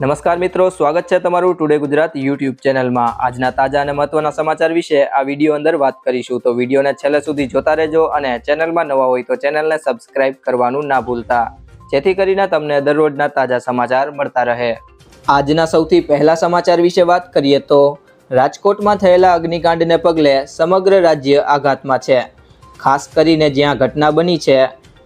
નમસ્કાર મિત્રો, સ્વાગત છે તમારું ટુડે ગુજરાત યુટ્યુબ ચેનલમાં. આજના તાજા અને મહત્વના સમાચાર વિશે આ વીડિયો અંદર વાત કરીશું. તો વિડીયોને છેલ્લે સુધી જોતા રહેજો અને ચેનલમાં નવા હોય તો ચેનલને સબસ્ક્રાઇબ કરવાનું ના ભૂલતા. જેથી કરીને તમને દરરોજના તાજા સમાચાર મળતા રહે. આજના સૌથી પહેલા સમાચાર વિશે વાત કરીએ તો, રાજકોટમાં થયેલા અગ્નિકાંડને પગલે સમગ્ર રાજ્ય આઘાતમાં છે. ખાસ કરીને જ્યાં ઘટના બની છે,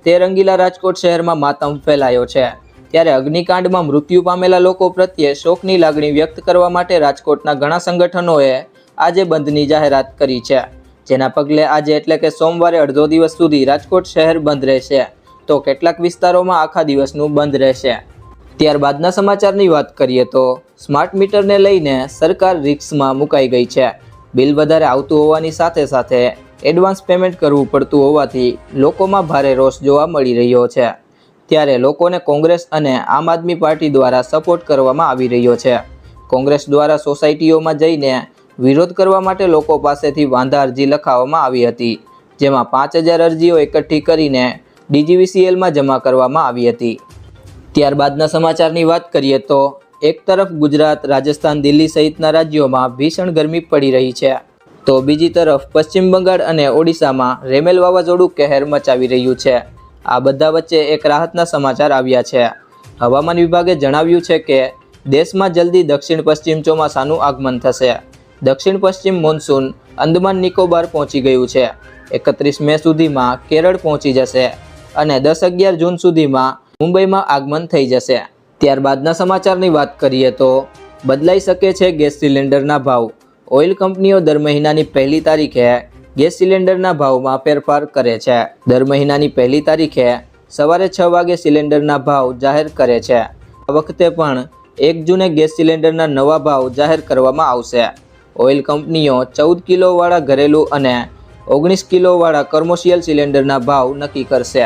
તે રંગીલા રાજકોટ શહેરમાં માતમ ફેલાયો છે. ત્યારે અગ્નિકાંડમાં મૃત્યુ પામેલા લોકો પ્રત્યે શોકની લાગણી વ્યક્ત કરવા માટે રાજકોટના ઘણા સંગઠનોએ આજે બંધની જાહેરાત કરી છે. જેના પગલે આજે એટલે કે સોમવારે અડધો દિવસ સુધી રાજકોટ શહેર બંધ રહેશે. તો કેટલાક વિસ્તારોમાં આખા દિવસનું બંધ રહેશે. ત્યારબાદના સમાચારની વાત કરીએ તો સ્માર્ટ મીટરને લઈને સરકાર રિક્સમાં મુકાઈ ગઈ છે. બિલ વધારે આવતું હોવાની સાથે સાથે એડવાન્સ પેમેન્ટ કરવું પડતું હોવાથી લોકોમાં ભારે રોષ જોવા મળી રહ્યો છે. ત્યારે લોકોને કોંગ્રેસ અને આમ આદમી પાર્ટી દ્વારા સપોર્ટ કરવામાં આવી રહ્યો છે. કોંગ્રેસ દ્વારા સોસાયટીઓમાં જઈને વિરોધ કરવા માટે લોકો પાસેથી વાંધા અરજી લખાવવામાં આવી હતી, જેમાં પાંચ હજાર અરજીઓ એકઠી કરીને ડીજીવીસીએલમાં જમા કરવામાં આવી હતી. ત્યારબાદના સમાચારની વાત કરીએ તો, એક તરફ ગુજરાત, રાજસ્થાન, દિલ્હી સહિતના રાજ્યોમાં ભીષણ ગરમી પડી રહી છે. તો બીજી તરફ પશ્ચિમ બંગાળ અને ઓડિશામાં રેમેલ વાવાઝોડું કહેર મચાવી રહ્યું છે. આ બધા વચ્ચે એક રાહતના સમાચાર આવ્યા છે. હવામાન વિભાગે જણાવ્યું છે કે, દેશમાં જલ્દી દક્ષિણ પશ્ચિમ ચોમાસાનું આગમન થશે. દક્ષિણ પશ્ચિમ મોન્સૂન અંદમાન નિકોબાર પહોંચી ગયું છે. એકત્રીસ મે સુધીમાં કેરળ પહોંચી જશે અને દસ અગિયાર જૂન સુધીમાં મુંબઈમાં આગમન થઈ જશે. ત્યારબાદના સમાચારની વાત કરીએ તો, બદલાઈ શકે છે ગેસ સિલિન્ડરના ભાવ. ઓઇલ કંપનીઓ દર મહિનાની પહેલી તારીખે ગેસ સિલિન્ડરના ભાવમાં ફેરફાર કરે છે. દર મહિનાની પહેલી તારીખે સવારે છ વાગે સિલિન્ડરના ભાવ જાહેર કરે છે. આ વખતે પણ એક જૂને ગેસ સિલિન્ડરના નવા ભાવ જાહેર કરવામાં આવશે. ઓઇલ કંપનીઓ ચૌદ કિલોવાળા ઘરેલું અને ઓગણીસ કિલોવાળા કોમર્શિયલ સિલિન્ડરના ભાવ નક્કી કરશે.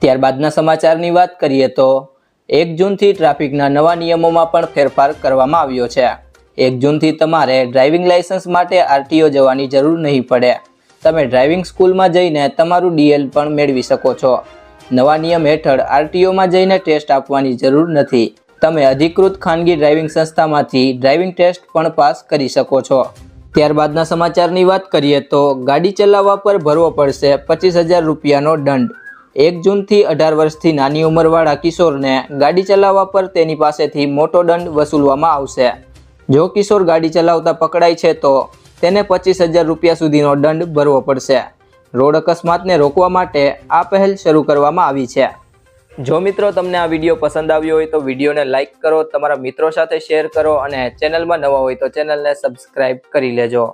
ત્યારબાદના સમાચારની વાત કરીએ તો, એક જૂનથી ટ્રાફિકના નવા નિયમોમાં પણ ફેરફાર કરવામાં આવ્યો છે. એક જૂનથી તમારે ડ્રાઇવિંગ લાયસન્સ માટે આરટીઓ જવાની જરૂર નહીં પડે. તમે ડ્રાઇવિંગ સ્કૂલમાં જઈને તમારું ડીએલ પણ મેળવી શકો છો. નવા નિયમ હેઠળ આરટીઓમાં જઈને ટેસ્ટ આપવાની જરૂર નથી. તમે અધિકૃત ખાનગી ડ્રાઇવિંગ સંસ્થામાંથી ડ્રાઇવિંગ ટેસ્ટ પણ પાસ કરી શકો છો. ત્યારબાદના સમાચારની વાત કરીએ તો ગાડી ચલાવવા પર ભરવો પડશે પચીસ હજાર રૂપિયાનો દંડ. એક જૂનથી અઢાર વર્ષથી નાની ઉંમરવાળા કિશોરને ગાડી ચલાવવા પર તેની પાસેથી મોટો દંડ વસૂલવામાં આવશે. જો કિશોર ગાડી ચલાવતા પકડાય છે તો તેને પચીસ હજાર રૂપિયા સુધીનો દંડ ભરવો પડશે. રોડ અકસ્માતને રોકવા માટે આ પહેલ શરૂ કરવામાં આવી છે. જો મિત્રો તમને આ વીડિયો પસંદ આવ્યો હોય તો વિડીયોને લાઇક કરો, તમારા મિત્રો સાથે શેર કરો અને ચેનલમાં નવા હોય તો ચેનલને સબસ્ક્રાઈબ કરી લેજો.